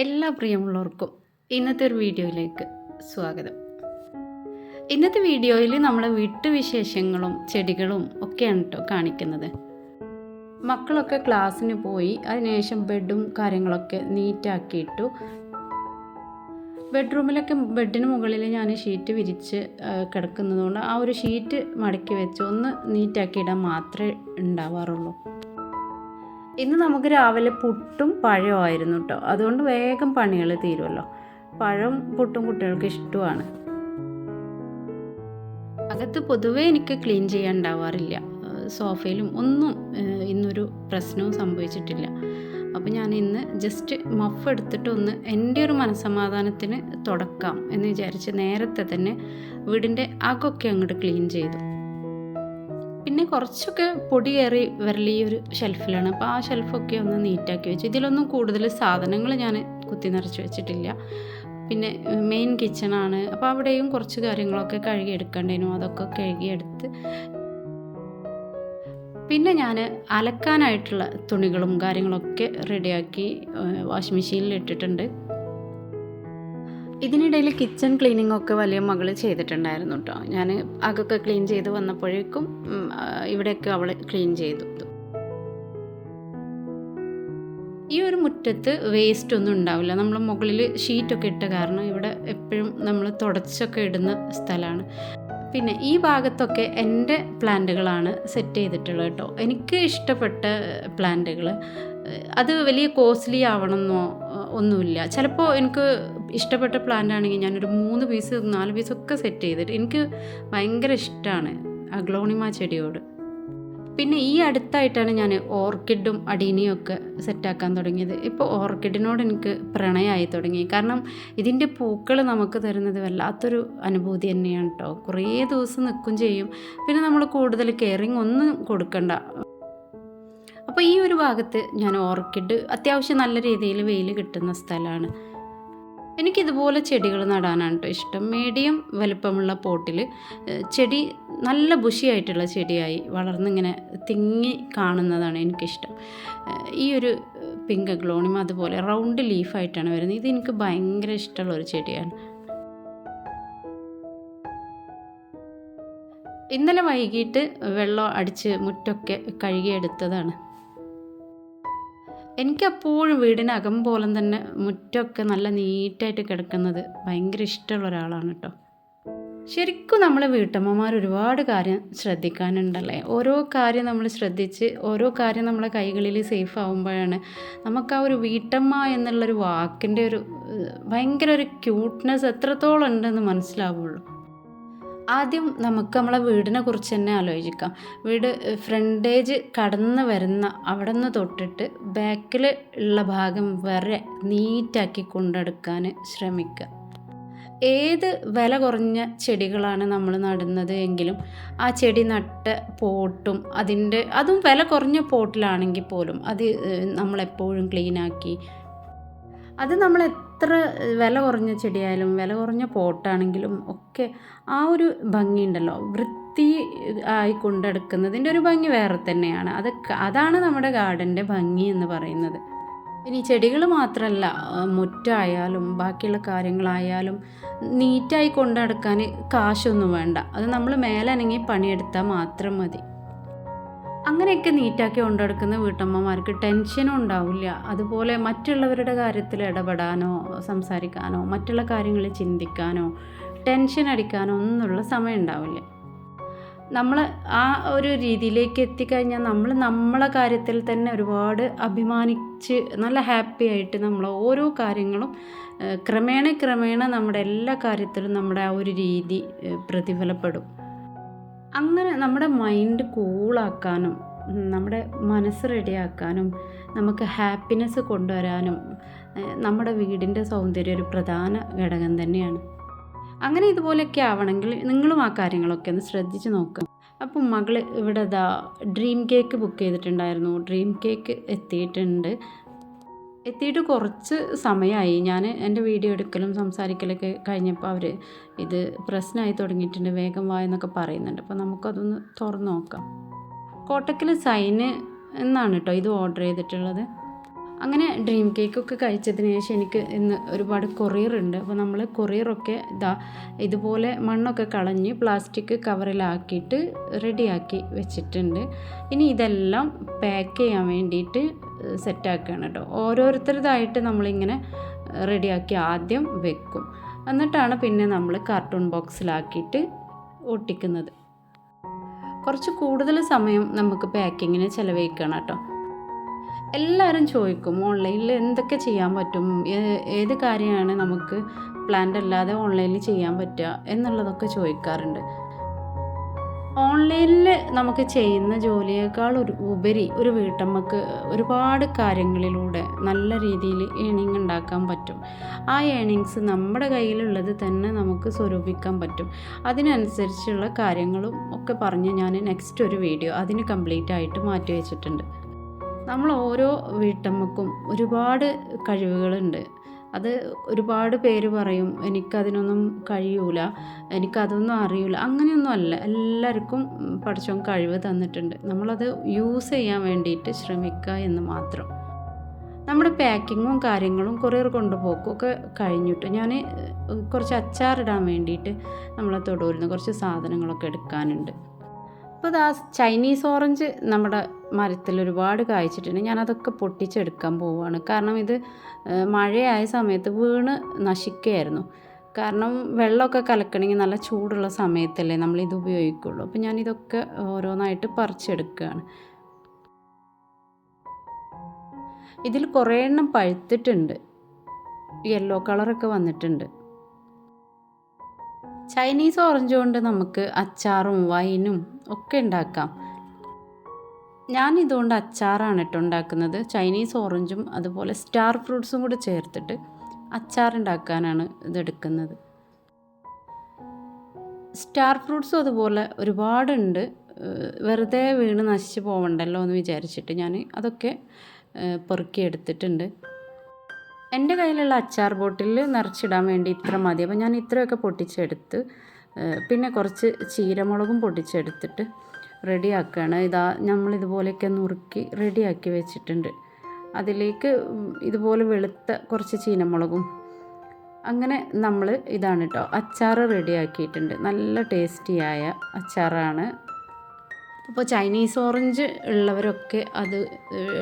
എല്ലാ പ്രിയമുള്ളവർക്കും ഇന്നത്തെ ഒരു വീഡിയോയിലേക്ക് സ്വാഗതം. ഇന്നത്തെ വീഡിയോയിൽ നമ്മൾ വീട്ടുവിശേഷങ്ങളും ചെടികളും ഒക്കെയാണ് കേട്ടോ കാണിക്കുന്നത്. മക്കളൊക്കെ ക്ലാസ്സിന് പോയി അതിനുശേഷം ബെഡും കാര്യങ്ങളൊക്കെ നീറ്റാക്കിയിട്ടു. ബെഡ്റൂമിലൊക്കെ ബെഡിന് മുകളിൽ ഞാൻ ഷീറ്റ് വിരിച്ച് കിടക്കുന്നതുകൊണ്ട് ആ ഒരു ഷീറ്റ് മടക്കി വെച്ച് ഒന്ന് നീറ്റാക്കി ഇടാൻ മാത്രമേ ഉണ്ടാവാറുള്ളൂ. ഇന്ന് നമുക്ക് രാവിലെ പുട്ടും പഴമായിരുന്നു കേട്ടോ അതുകൊണ്ട് വേഗം പണികൾ തീരുമല്ലോ പഴം പുട്ടും കുട്ടികൾക്ക് ഇഷ്ടമാണ്. അകത്ത് പൊതുവേ എനിക്ക് ക്ലീൻ ചെയ്യാൻ ഉണ്ടാവാറില്ല. സോഫയിലും ഒന്നും ഇന്നൊരു പ്രശ്നവും സംഭവിച്ചിട്ടില്ല. അപ്പോൾ ഞാൻ ഇന്ന് ജസ്റ്റ് മഫ് എടുത്തിട്ട് ഒന്ന് എന്റെ ഒരു മനസ്സമാധാനത്തിന് തുടക്കാം എന്ന് വിചാരിച്ച് നേരത്തെ തന്നെ വീടിന്റെ അകൊക്കെ അങ്ങോട്ട് ക്ലീൻ ചെയ്തു. പിന്നെ കുറച്ചൊക്കെ പൊടി കയറി വരൽ ഈ ഒരു ഷെൽഫിലാണ് അപ്പോൾ ആ ഷെൽഫൊക്കെ ഒന്ന് നീറ്റാക്കി വെച്ചു. ഇതിലൊന്നും കൂടുതൽ സാധനങ്ങൾ ഞാൻ കുത്തി നിറച്ച് വെച്ചിട്ടില്ല. പിന്നെ മെയിൻ കിച്ചണാണ് അപ്പോൾ അവിടെയും കുറച്ച് കാര്യങ്ങളൊക്കെ കഴുകിയെടുക്കേണ്ടതിനും അതൊക്കെ കഴുകിയെടുത്ത് പിന്നെ ഞാൻ അലക്കാനായിട്ടുള്ള തുണികളും കാര്യങ്ങളൊക്കെ റെഡിയാക്കി വാഷിംഗ് മെഷീനിൽ ഇട്ടിട്ടുണ്ട്. ഇതിനിടയിൽ കിച്ചൺ ക്ലീനിങ് ഒക്കെ വലിയ മകൾ ചെയ്തിട്ടുണ്ടായിരുന്നു കേട്ടോ ഞാൻ അകൊക്കെ ക്ലീൻ ചെയ്ത് വന്നപ്പോഴേക്കും ഇവിടെയൊക്കെ അവൾ ക്ലീൻ ചെയ്തു. ഈ ഒരു മുറ്റത്ത് വേസ്റ്റ് ഒന്നും ഉണ്ടാവില്ല. നമ്മൾ മുകളിൽ ഷീറ്റൊക്കെ ഇട്ട കാരണം ഇവിടെ എപ്പോഴും നമ്മൾ തുടച്ചൊക്കെ ഇടുന്ന സ്ഥലമാണ് പിന്നെ ഈ ഭാഗത്തൊക്കെ എന്റെ പ്ലാന്റുകളാണ് സെറ്റ് ചെയ്തിട്ടുള്ളത് കേട്ടോ. എനിക്ക് ഇഷ്ടപ്പെട്ട പ്ലാന്റുകൾ അത് വലിയ കോസ്റ്റ്ലി ആവണമെന്നോ ഒന്നുമില്ല. ചിലപ്പോൾ എനിക്ക് ഇഷ്ടപ്പെട്ട പ്ലാന്റ് ആണെങ്കിൽ ഞാനൊരു മൂന്ന് പീസ് നാല് പീസൊക്കെ സെറ്റ് ചെയ്തിട്ട് എനിക്ക് ഭയങ്കര ഇഷ്ടമാണ് അഗ്ലോണിമ ചെടിയോട്. പിന്നെ ഈ അടുത്തായിട്ടാണ് ഞാൻ ഓർക്കിഡും അടീനിയും ഒക്കെ സെറ്റാക്കാൻ തുടങ്ങിയത്. ഇപ്പോൾ ഓർക്കിഡിനോട് എനിക്ക് പ്രണയമായി തുടങ്ങി. കാരണം ഇതിന്റെ പൂക്കൾ നമുക്ക് തരുന്നത് വല്ലാത്തൊരു അനുഭൂതി തന്നെയാണ് കേട്ടോ. കുറേ ദിവസം നിൽക്കും ചെയ്യും. പിന്നെ നമ്മൾ കൂടുതൽ കെയറിങ് ഒന്നും കൊടുക്കണ്ട. അപ്പോൾ ഈ ഒരു ഭാഗത്ത് ഞാൻ ഓർക്കിഡ് അത്യാവശ്യം നല്ല രീതിയിൽ വെയിൽ കിട്ടുന്ന സ്ഥലമാണ്. എനിക്കിതുപോലെ ചെടികൾ നടാനാണ് കേട്ടോ ഇഷ്ടം. മീഡിയം വലിപ്പമുള്ള പോട്ടിൽ ചെടി നല്ല ബുഷിയായിട്ടുള്ള ചെടിയായി വളർന്നിങ്ങനെ തിങ്ങി കാണുന്നതാണ് എനിക്കിഷ്ടം. ഈ ഒരു പിങ്ക് ഗ്ലോണിമ അതുപോലെ റൗണ്ട് ലീഫായിട്ടാണ് വരുന്നത്. ഇത് എനിക്ക് ഭയങ്കര ഇഷ്ടമുള്ള ഒരു ചെടിയാണ്. ഇന്നലെ വൈകിട്ട് വെള്ളം അടിച്ച് മുറ്റൊക്കെ കഴുകിയെടുത്തതാണ്. എനിക്കപ്പോഴും വീടിനകം പോലെ തന്നെ മുറ്റമൊക്കെ നല്ല നീറ്റായിട്ട് കിടക്കുന്നത് ഭയങ്കര ഇഷ്ടമുള്ള ഒരാളാണ് കേട്ടോ. ശരിക്കും നമ്മൾ വീട്ടമ്മമാർ ഒരുപാട് കാര്യം ശ്രദ്ധിക്കാനുണ്ടല്ലേ? ഓരോ കാര്യം നമ്മൾ ശ്രദ്ധിച്ച് ഓരോ കാര്യം നമ്മളെ കൈകളിൽ സേഫ് ആവുമ്പോഴാണ് നമുക്ക് ആ ഒരു വീട്ടമ്മ എന്നുള്ളൊരു വാക്കിന്റെ ഒരു ഭയങ്കര ഒരു ക്യൂട്ട്നെസ് എത്രത്തോളം ഉണ്ടെന്ന് മനസ്സിലാവുള്ളൂ. ആദ്യം നമുക്ക് നമ്മളെ വീടിനെ കുറിച്ച് തന്നെ ആലോചിക്കാം. വീട് ഫ്രണ്ടേജ് കടന്ന് വരുന്ന അവിടെ നിന്ന് തൊട്ടിട്ട് ബാക്കിൽ ഉള്ള ഭാഗം വരെ നീറ്റാക്കി കൊണ്ടെടുക്കാൻ ശ്രമിക്കുക. ഏത് വില കുറഞ്ഞ ചെടികളാണ് നമ്മൾ നടുന്നത് എങ്കിലും ആ ചെടി നട്ട പോട്ടും അതിന്റെ അതും വില കുറഞ്ഞ പോട്ടിലാണെങ്കിൽ പോലും അത് നമ്മളെപ്പോഴും ക്ലീനാക്കി അത് നമ്മൾ എത്ര വില കുറഞ്ഞ ചെടിയായാലും വില കുറഞ്ഞ പോട്ടാണെങ്കിലും ഒക്കെ ആ ഒരു ഭംഗിയുണ്ടല്ലോ. വൃത്തി ആയി കൊണ്ടെടുക്കുന്നതിന്റെ ഒരു ഭംഗി വേറെ തന്നെയാണ്. അത് അതാണ് നമ്മുടെ ഗാർഡന്റെ ഭംഗി എന്ന് പറയുന്നത്. ഇനി ചെടികൾ മാത്രമല്ല മുറ്റായാലും ബാക്കിയുള്ള കാര്യങ്ങളായാലും നീറ്റായി കൊണ്ടെടുക്കാൻ കാശൊന്നും വേണ്ട. അത് നമ്മൾ മേലനങ്ങി പണിയെടുത്താൽ മാത്രം മതി. അങ്ങനെയൊക്കെ നീറ്റാക്കി കൊണ്ടെടുക്കുന്ന വീട്ടമ്മമാർക്ക് ടെൻഷനും ഉണ്ടാവില്ല. അതുപോലെ മറ്റുള്ളവരുടെ കാര്യത്തിൽ ഇടപെടാനോ സംസാരിക്കാനോ മറ്റുള്ള കാര്യങ്ങൾ ചിന്തിക്കാനോ ടെൻഷൻ അടിക്കാനോ ഒന്നുള്ള സമയം ഉണ്ടാവില്ല. നമ്മൾ ആ ഒരു രീതിയിലേക്ക് എത്തിക്കഴിഞ്ഞാൽ നമ്മൾ നമ്മളെ കാര്യത്തിൽ തന്നെ ഒരുപാട് അഭിമാനിച്ച് നല്ല ഹാപ്പി ആയിട്ട് നമ്മൾ ഓരോ കാര്യങ്ങളും ക്രമേണ ക്രമേണ നമ്മുടെ എല്ലാ കാര്യത്തിലും നമ്മുടെ ആ ഒരു രീതി പ്രതിഫലപ്പെടും. അങ്ങനെ നമ്മുടെ മൈൻഡ് കൂളാക്കാനും നമ്മുടെ മനസ്സ് റെഡിയാക്കാനും നമുക്ക് ഹാപ്പിനെസ് കൊണ്ടുവരാനും നമ്മുടെ വീടിന്റെ സൗന്ദര്യം ഒരു പ്രധാന ഘടകം തന്നെയാണ്. അങ്ങനെ ഇതുപോലെയൊക്കെ ആവണമെങ്കിൽ നിങ്ങളും ആ കാര്യങ്ങളൊക്കെ ഒന്ന് ശ്രദ്ധിച്ച് നോക്കുക അപ്പം മകൾ ഇവിടെ ദാ ഡ്രീം കേക്ക് ബുക്ക് ചെയ്തിട്ടുണ്ടായിരുന്നു. ഡ്രീം കേക്ക് എത്തിയിട്ടുണ്ട്. എത്തിയിട്ട് കുറച്ച് സമയമായി. ഞാൻ എന്റെ വീഡിയോ എടുക്കലും സംസാരിക്കലൊക്കെ കഴിഞ്ഞപ്പോൾ അവർ ഇത് പ്രശ്നമായി തുടങ്ങിയിട്ടുണ്ട് വേഗം വാ എന്നൊക്കെ പറയുന്നുണ്ട്. അപ്പോൾ നമുക്കതൊന്ന് തുറന്നു നോക്കാം. കോട്ടക്കൽ സൈന് എന്നാണ് കേട്ടോ ഇത് ഓർഡർ ചെയ്തിട്ടുള്ളത്. അങ്ങനെ ഡ്രീം കേക്കൊക്കെ കഴിച്ചതിന് ശേഷം എനിക്ക് ഇന്ന് ഒരുപാട് കൊറിയറുണ്ട് അപ്പോൾ നമ്മൾ കൊറിയറൊക്കെ ഇതാ ഇതുപോലെ മണ്ണൊക്കെ കളഞ്ഞ് പ്ലാസ്റ്റിക് കവറിലാക്കിയിട്ട് റെഡിയാക്കി വെച്ചിട്ടുണ്ട്. ഇനി ഇതെല്ലാം പാക്ക് ചെയ്യാൻ വേണ്ടിയിട്ട് സെറ്റാക്കുകയാണ് കേട്ടോ. ഓരോരുത്തരുതായിട്ട് നമ്മളിങ്ങനെ റെഡിയാക്കി ആദ്യം വെക്കും. എന്നിട്ടാണ് പിന്നെ നമ്മൾ കാർട്ടൂൺ ബോക്സിലാക്കിയിട്ട് ഒട്ടിക്കുന്നത്. കുറച്ച് കൂടുതൽ സമയം നമുക്ക് പാക്കിങ്ങിന് ചിലവഴിക്കണം കേട്ടോ. എല്ലാവരും ചോദിക്കും ഓൺലൈനിൽ എന്തൊക്കെ ചെയ്യാൻ പറ്റും? ഏത് കാര്യമാണ് നമുക്ക് പ്ലാന്റ് അല്ലാതെ ഓൺലൈനിൽ ചെയ്യാൻ പറ്റുക? എന്നുള്ളതൊക്കെ ചോദിക്കാറുണ്ട്. ഓൺലൈനിൽ നമുക്ക് ചെയ്യുന്ന ജോലിയേക്കാൾ ഒരു ഉപരി ഒരു വീട്ടമ്മക്ക് ഒരുപാട് കാര്യങ്ങളിലൂടെ നല്ല രീതിയിൽ ഏണിങ് ഉണ്ടാക്കാൻ പറ്റും. ആ ഏണിങ്സ് നമ്മുടെ കയ്യിലുള്ളത് തന്നെ നമുക്ക് സ്വരൂപിക്കാൻ പറ്റും. അതിനനുസരിച്ചുള്ള കാര്യങ്ങളും ഒക്കെ പറഞ്ഞ് ഞാൻ നെക്സ്റ്റ് ഒരു വീഡിയോ അതിന് കംപ്ലീറ്റ് ആയിട്ട് മാറ്റി വെച്ചിട്ടുണ്ട്. നമ്മൾ ഓരോ വീട്ടമ്മക്കും ഒരുപാട് കഴിവുകളുണ്ട്. അത് ഒരുപാട് പേര് പറയും എനിക്കതിനൊന്നും കഴിയൂല എനിക്കതൊന്നും അറിയില്ല അങ്ങനെയൊന്നും അല്ല. എല്ലാവർക്കും പഠിച്ചോൻ കഴിവ് തന്നിട്ടുണ്ട്. നമ്മളത് യൂസ് ചെയ്യാൻ വേണ്ടിയിട്ട് ശ്രമിക്കുക എന്ന് മാത്രം. നമ്മുടെ പാക്കിങ്ങും കാര്യങ്ങളും കൊറിയർ കൊണ്ടുപോക്കും ഒക്കെ കഴിഞ്ഞിട്ട് ഞാൻ കുറച്ച് അച്ചാറിടാൻ വേണ്ടിയിട്ട് നമ്മളെ തൊടുവിൽ നിന്ന് കുറച്ച് സാധനങ്ങളൊക്കെ എടുക്കാനുണ്ട്. അപ്പോൾ ദാ ചൈനീസ് ഓറഞ്ച് നമ്മുടെ മരത്തിൽ ഒരുപാട് കായ്ച്ചിട്ടുണ്ട്. ഞാനതൊക്കെ പൊട്ടിച്ചെടുക്കാൻ പോവുകയാണ്. കാരണം ഇത് മഴയായ സമയത്ത് വീണ് നശിക്കുകയായിരുന്നു. കാരണം വെള്ളമൊക്കെ കലക്കണമെങ്കിൽ നല്ല ചൂടുള്ള സമയത്തല്ലേ നമ്മൾ ഇത് ഉപയോഗിക്കുള്ളൂ. അപ്പോൾ ഞാനിതൊക്കെ ഓരോന്നായിട്ട് പറിച്ചെടുക്കുകയാണ്. ഇതിൽ കുറേ എണ്ണം പഴുത്തിട്ടുണ്ട്. യെല്ലോ കളറൊക്കെ വന്നിട്ടുണ്ട്. ചൈനീസ് ഓറഞ്ച് കൊണ്ട് നമുക്ക് അച്ചാറും വൈനും ഒക്കെ ഉണ്ടാക്കാം. ഞാൻ ഇതുകൊണ്ട് അച്ചാറാണ് കേട്ടോ ഉണ്ടാക്കുന്നത്. ചൈനീസ് ഓറഞ്ചും അതുപോലെ സ്റ്റാർ ഫ്രൂട്ട്സും കൂടി ചേർത്തിട്ട് അച്ചാർ ഉണ്ടാക്കാനാണ് ഇതെടുക്കുന്നത് സ്റ്റാർ ഫ്രൂട്ട്സും അതുപോലെ ഒരുപാടുണ്ട്. വെറുതെ വീണ് നശിച്ച് പോവണ്ടല്ലോ എന്ന് വിചാരിച്ചിട്ട് ഞാൻ അതൊക്കെ പെറുക്കിയെടുത്തിട്ടുണ്ട് എന്റെ കയ്യിലുള്ള അച്ചാർ ബോട്ടിൽ നിറച്ചിടാൻ വേണ്ടി ഇത്ര മതി. അപ്പോൾ ഞാൻ ഇത്രയൊക്കെ പൊട്ടിച്ചെടുത്ത് പിന്നെ കുറച്ച് ചീരമുളകും പൊട്ടിച്ചെടുത്തിട്ട് റെഡിയാക്കുകയാണ് ഇതാ നമ്മൾ ഇതുപോലെയൊക്കെ നുറുക്കി റെഡിയാക്കി വെച്ചിട്ടുണ്ട്. അതിലേക്ക് ഇതുപോലെ വെളുത്ത കുറച്ച് ചീനമുളകും. അങ്ങനെ നമ്മൾ ഇതാണ് കേട്ടോ അച്ചാർ റെഡിയാക്കിയിട്ടുണ്ട്. നല്ല ടേസ്റ്റിയായ അച്ചാറാണ്. അപ്പോൾ ചൈനീസ് ഓറഞ്ച് ഉള്ളവരൊക്കെ അത്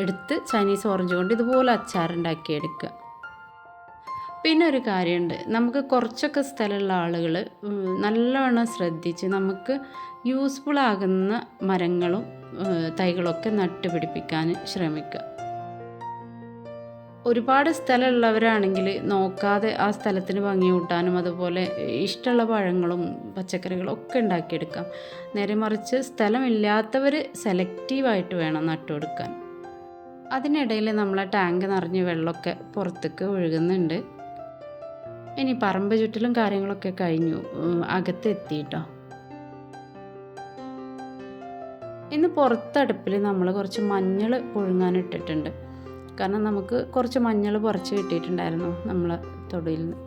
എടുത്ത് ചൈനീസ് ഓറഞ്ച് കൊണ്ട് ഇതുപോലെ അച്ചാറുണ്ടാക്കി എടുക്കുക പിന്നെ ഒരു കാര്യമുണ്ട്. നമുക്ക് കുറച്ചൊക്കെ സ്ഥലമുള്ള ആളുകൾ നല്ലവണ്ണം ശ്രദ്ധിച്ച് നമുക്ക് യൂസ്ഫുൾ ആകുന്ന മരങ്ങളും തൈകളൊക്കെ നട്ടുപിടിപ്പിക്കാൻ ശ്രമിക്കുക. ഒരുപാട് സ്ഥലമുള്ളവരാണെങ്കിൽ നോക്കാതെ ആ സ്ഥലത്തിന് ഭംഗി കൂട്ടാനും അതുപോലെ ഇഷ്ടമുള്ള പഴങ്ങളും പച്ചക്കറികളും ഒക്കെ ഉണ്ടാക്കിയെടുക്കാം. നേരെ മറിച്ച് സ്ഥലമില്ലാത്തവർ സെലക്റ്റീവായിട്ട് വേണം നട്ടുകൊടുക്കാൻ. അതിനിടയിൽ നമ്മളെ ടാങ്ക് നിറഞ്ഞ് വെള്ളമൊക്കെ പുറത്തേക്ക് ഒഴുകുന്നുണ്ട്. ഇനി പറമ്പ് ചുറ്റലും കാര്യങ്ങളൊക്കെ കഴിഞ്ഞു. അകത്തെത്തിയിട്ടോ. ഇന്ന് പുറത്തടുപ്പിൽ നമ്മൾ കുറച്ച് മഞ്ഞൾ പുഴുങ്ങാനിട്ടിട്ടുണ്ട് കാരണം നമുക്ക് കുറച്ച് മഞ്ഞൾ പുറച്ച് കിട്ടിയിട്ടുണ്ടായിരുന്നു നമ്മൾ തൊടിയിൽ നിന്ന്.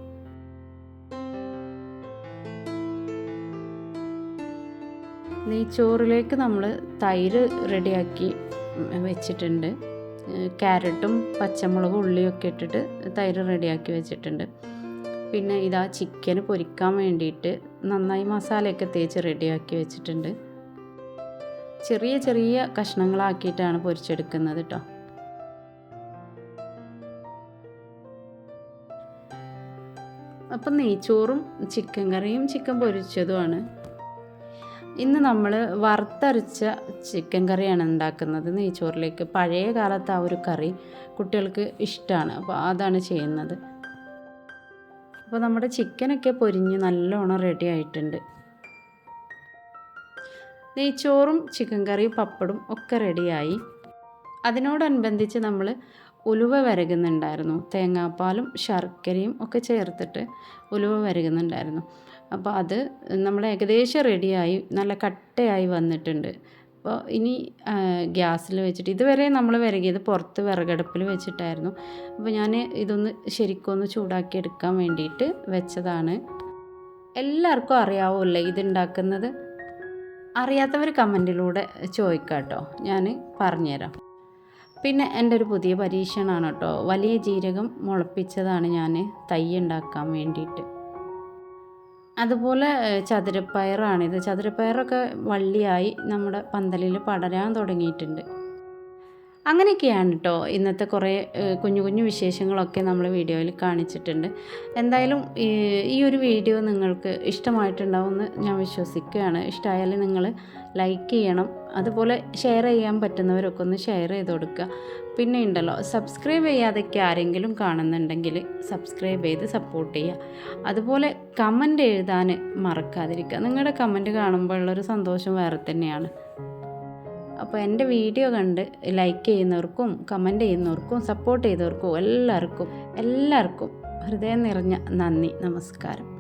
നെയ്ച്ചോറിലേക്ക് നമ്മൾ തൈര് റെഡിയാക്കി വെച്ചിട്ടുണ്ട്. ക്യാരറ്റും പച്ചമുളകും ഉള്ളിയൊക്കെ ഇട്ടിട്ട് തൈര് റെഡിയാക്കി വെച്ചിട്ടുണ്ട്. പിന്നെ ഇതാ ചിക്കൻ പൊരിക്കാൻ വേണ്ടിയിട്ട് നന്നായി മസാലയൊക്കെ തേച്ച് റെഡിയാക്കി വെച്ചിട്ടുണ്ട്. ചെറിയ ചെറിയ കഷ്ണങ്ങളാക്കിയിട്ടാണ് പൊരിച്ചെടുക്കുന്നത് കേട്ടോ അപ്പം നെയ്ച്ചോറും ചിക്കൻ കറിയും ചിക്കൻ പൊരിച്ചതുമാണ്. ഇന്ന് നമ്മൾ വറുത്തരച്ച ചിക്കൻ കറിയാണ് ഉണ്ടാക്കുന്നത്. നെയ്ച്ചോറിലേക്ക് പഴയ കാലത്ത് ആ ഒരു കറി കുട്ടികൾക്ക് ഇഷ്ടമാണ് അപ്പോൾ അതാണ് ചെയ്യുന്നത്. അപ്പോൾ നമ്മുടെ ചിക്കനൊക്കെ പൊരിഞ്ഞ് നല്ലോണം റെഡി ആയിട്ടുണ്ട്. നെയ്ച്ചോറും ചിക്കൻ കറിയും പപ്പടും ഒക്കെ റെഡിയായി അതിനോടനുബന്ധിച്ച് നമ്മൾ ഉലുവ വരകുന്നുണ്ടായിരുന്നു. തേങ്ങാപ്പാലും ശർക്കരയും ഒക്കെ ചേർത്തിട്ട് ഉലുവ വരകുന്നുണ്ടായിരുന്നു. അപ്പോൾ അത് നമ്മൾ ഏകദേശം റെഡിയായി നല്ല കട്ടയായി വന്നിട്ടുണ്ട്. അപ്പോൾ ഇനി ഗ്യാസിൽ വെച്ചിട്ട് ഇതുവരെ നമ്മൾ വിറകിയത് പുറത്ത് വിറകടുപ്പിൽ വെച്ചിട്ടായിരുന്നു. അപ്പോൾ ഞാൻ ഇതൊന്ന് ശരിക്കൊന്ന് ചൂടാക്കി എടുക്കാൻ വേണ്ടിയിട്ട് വെച്ചതാണ്. എല്ലാവർക്കും അറിയാവുമല്ലേ ഇതുണ്ടാക്കുന്നത്? അറിയാത്തവർ കമന്റിലൂടെ ചോദിക്കാം കേട്ടോ ഞാൻ പറഞ്ഞുതരാം. പിന്നെ എന്റെ ഒരു പുതിയ പരീക്ഷണമാണ് കേട്ടോ. വലിയ ജീരകം മുളപ്പിച്ചതാണ് ഞാൻ തൈ ഉണ്ടാക്കാൻ വേണ്ടിയിട്ട്. അതുപോലെ ചതുരപ്പയറാണിത്. ചതുരപ്പയറൊക്കെ വള്ളിയായി നമ്മുടെ പന്തലിൽ പടരാൻ തുടങ്ങിയിട്ടുണ്ട്. അങ്ങനെയൊക്കെയാണ് കേട്ടോ ഇന്നത്തെ കുറേ കുഞ്ഞു കുഞ്ഞു വിശേഷങ്ങളൊക്കെ നമ്മൾ വീഡിയോയിൽ കാണിച്ചിട്ടുണ്ട്. എന്തായാലും ഈ ഒരു വീഡിയോ നിങ്ങൾക്ക് ഇഷ്ടമായിട്ടുണ്ടാവുമെന്ന് ഞാൻ വിശ്വസിക്കുകയാണ്. ഇഷ്ടമായാൽ നിങ്ങൾ ലൈക്ക് ചെയ്യണം. അതുപോലെ ഷെയർ ചെയ്യാൻ പറ്റുന്നവരൊക്കെ ഒന്ന് ഷെയർ ചെയ്ത് കൊടുക്കുക. പിന്നെ ഉണ്ടല്ലോ സബ്സ്ക്രൈബ് ചെയ്യാതൊക്കെ ആരെങ്കിലും കാണുന്നുണ്ടെങ്കിൽ സബ്സ്ക്രൈബ് ചെയ്ത് സപ്പോർട്ട് ചെയ്യുക. അതുപോലെ കമന്റ് എഴുതാൻ മറക്കാതിരിക്കുക. നിങ്ങളുടെ കമന്റ് കാണുമ്പോഴുള്ളൊരു സന്തോഷം വേറെ തന്നെയാണ്. അപ്പോൾ എന്റെ വീഡിയോ കണ്ട് ലൈക്ക് ചെയ്യുന്നവർക്കും കമന്റ് ചെയ്യുന്നവർക്കും സപ്പോർട്ട് ചെയ്തവർക്കും എല്ലാവർക്കും എല്ലാവർക്കും ഹൃദയം നിറഞ്ഞ നന്ദി നമസ്കാരം.